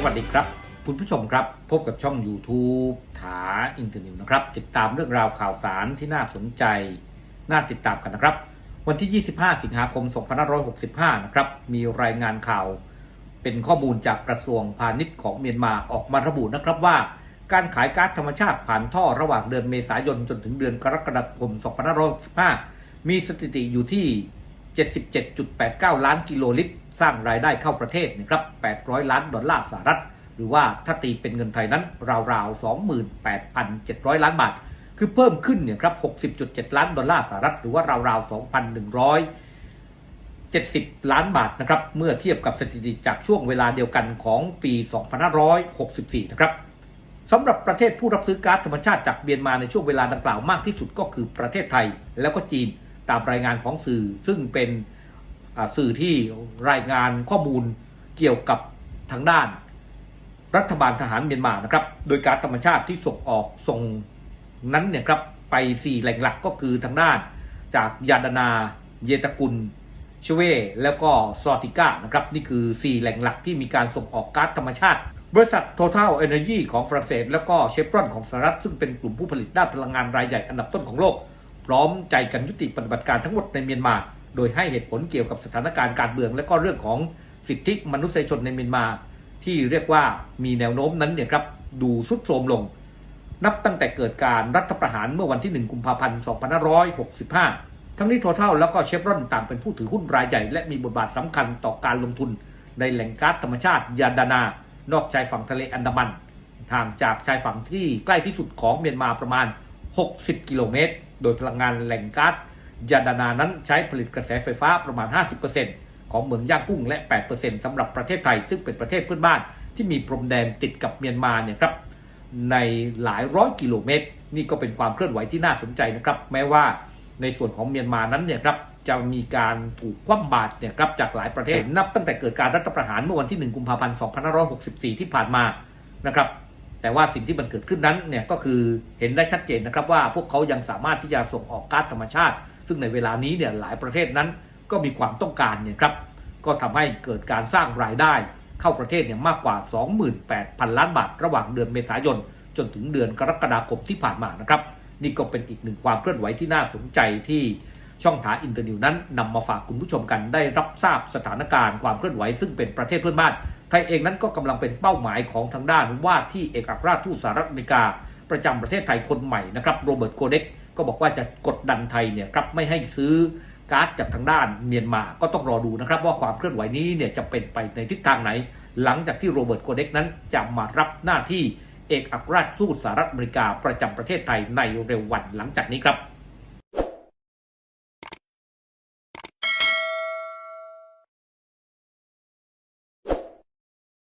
สวัสดีครับ คุณผู้ชมครับ พบกับช่อง YouTube ถาอินเทอร์นิวนะครับ ติดตามเรื่องราวข่าวสารที่น่าสนใจ น่าติดตามกันนะครับ วันที่ 25 สิงหาคม 2565 นะครับ มีรายงานข่าว เป็นข้อมูลจากกระทรวงพาณิชย์ของเมียนมาออกมาระบุนะครับว่า การขายก๊าซธรรมชาติผ่านท่อระหว่างเดือนเมษายนจนถึงเดือนกรกฎาคม 2565 มีสถิติอยู่ที่ 77.89 ล้านกิโลลิตร สร้างรายได้เข้าประเทศนะครับ 800 ล้านดอลลาร์สหรัฐ หรือว่าถ้าตีเป็นเงินไทยนั้น ราวๆ 28,700 ล้านบาท คือเพิ่มขึ้นเนี่ยครับ 60.7 ล้านดอลลาร์สหรัฐ หรือว่าราวๆ 2,100 70 ล้านบาทนะครับเมื่อเทียบกับสถิติจากช่วงเวลาเดียวกันของปี 2564 นะครับสำหรับประเทศผู้รับซื้อก๊าซธรรมชาติจากเมียนมาในช่วงเวลาดังกล่าวมากที่สุดก็คือประเทศไทยแล้วก็จีน ตามรายงานของสื่อซึ่งเป็นสื่อที่รายงานข้อมูลเกี่ยวกับทางด้าน รัฐบาลทหารเมียนมานะครับ โดยก๊าซธรรมชาติที่ส่งออกส่งนั้นเนี่ยครับไป4แหล่งหลักก็คือทางด้านจากยาดนา เยตกุลชเว แล้วก็ซอติก้านะครับ นี่คือ 4 แหล่งหลักที่มีการส่งออกก๊าซธรรมชาติ บริษัท Total Energy ของฝรั่งเศส แล้วก็เชฟรอนของสหรัฐ ซึ่งเป็นกลุ่มผู้ผลิตด้านพลังงานรายใหญ่อันดับต้นของโลก พร้อมใจกันยุติปฏิบัติการทั้งหมดในเมียนมา โดยให้เหตุผลเกี่ยวกับสถานการณ์การเมือง และก็เรื่องของสิทธิมนุษยชนในเมียนมา ที่เรียกว่ามีแนวโน้มนั้นเนี่ยครับดูสุดโทรมลง นับตั้งแต่เกิดการรัฐประหารเมื่อวันที่ 1 กุมภาพันธ์ 2565 ทั้งนี้ Total แล้วก็เชฟรอนต่างเป็นผู้ถือหุ้นรายใหญ่ และมีบทบาทสำคัญต่อการลงทุน ในแหล่งก๊าซธรรมชาติยาดานานอกชายฝั่งทะเลอันดามันห่างจากชายฝั่งที่ใกล้ที่สุดของเมียนมาประมาณ 60 กิโลเมตร โดยพลังงานแหล่งก๊าซยาดานานั้นใช้ผลิตกระแสไฟฟ้าประมาณ 50%ของเหมืองย่างกุ้งและ 8%สำหรับประเทศไทย ซึ่งเป็นประเทศเพื่อนบ้านที่มีพรมแดนติดกับเมียนมาเนี่ยครับในหลายร้อยกิโลเมตร นี่ก็เป็นความเคลื่อนไหวที่น่าสนใจนะครับ แม้ว่าในส่วนของเมียนมานั้นเนี่ยครับจะมีการถูกคว่ำบาตรเนี่ยครับจากหลายประเทศนับตั้งแต่เกิดการรัฐประหารเมื่อวันที่ 1 กุมภาพันธ์ 2564 ที่ผ่านมานะครับ แต่ว่าสิ่งที่มันเกิดขึ้นนั้นเนี่ยก็คือเห็นได้ชัดเจนนะครับว่าพวกเขายังสามารถที่จะส่งออกก๊าซธรรมชาติ ซึ่งในเวลานี้เนี่ยหลายประเทศนั้นก็มีความต้องการเนี่ยครับก็ทำให้เกิดการสร้างรายได้ เข้าประเทศเนี่ยมากกว่า 28,000 ล้านบาท ระหว่างเดือนเมษายน จนถึงเดือนกรกฎาคมที่ผ่านมานะครับ นี่ก็เป็นอีกหนึ่งความเคลื่อนไหวที่น่าสนใจที่ช่องถาอินเตอร์นิวนั้นนำมาฝากคุณผู้ชมกันได้รับทราบสถานการณ์ความเคลื่อนไหวซึ่งเป็นประเทศเพื่อนบ้าน ไทยเองนั้นก็กำลังเป็นเป้าหมายของทางด้านว่าที่เอกอัครราชทูตสหรัฐอเมริกา ประจำประเทศไทยคนใหม่นะครับโรเบิร์ตโกเด็กก็บอกว่าจะกดดันไทยเนี่ยครับไม่ให้ซื้อก๊าซจากทางด้านเมียนมาก็ต้องรอดูนะครับว่าความเคลื่อนไหวนี้เนี่ยจะเป็นไปในทิศทางไหน หลังจากที่โรเบิร์ตโกเด็กนั้นจะมารับหน้าที่เอกอัครราชทูตสหรัฐอเมริกาประจำประเทศไทยในเร็ววันหลังจากนี้ครับ